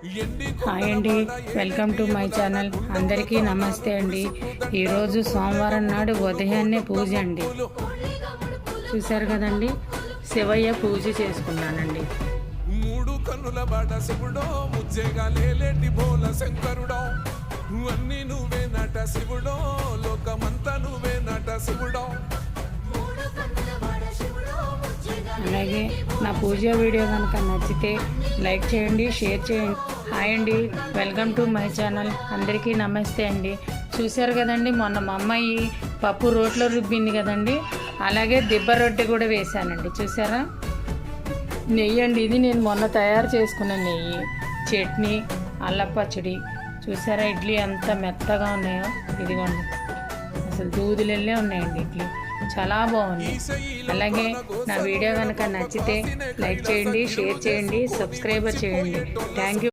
Hi అండి. Welcome to my channel అందరికీ నమస్తే అండి. ఈరోజు సోమవారం నాడు ఉదయాన్నే పూజ అండి. చూశారు కదండి? శివయ్య పూజ చేసుకున్నానండి. మూడు కన్నుల బాట శివుడో ముజ్జేగా లేటి బోల శంకరుడో. అన్ని నువ్వే నట శివుడో. అలాగే నా పూజ వీడియో కనుక నచ్చితే లైక్ చేయండి షేర్ చేయండి. హాయ్ అండి. Welcome to my channel. అందరికీ నమస్తే అండి. చూశారు కదండి మొన్న మా అమ్మాయి పప్పు రోట్లో రుబ్బింది కదండి. అలాగే దిబ్బ రొట్టె కూడా వేశానండి. చూసారా నెయ్యి అండి ఇది. నేను మొన్న తయారు చేసుకున్న నెయ్యి చట్నీ అల్లం పచ్చడి. చూసారా ఇడ్లీ ఎంత మెత్తగా ఉన్నాయో? ఇదిగోండి. అసలు దూదులెల్లే ఉన్నాయండి ఇడ్లీ. చాలా బాగుంది. అలాగే నా వీడియో కనుక నచ్చితే లైక్ చేయండి షేర్ చేయండి సబ్స్క్రైబర్ చేయండి. Thank you.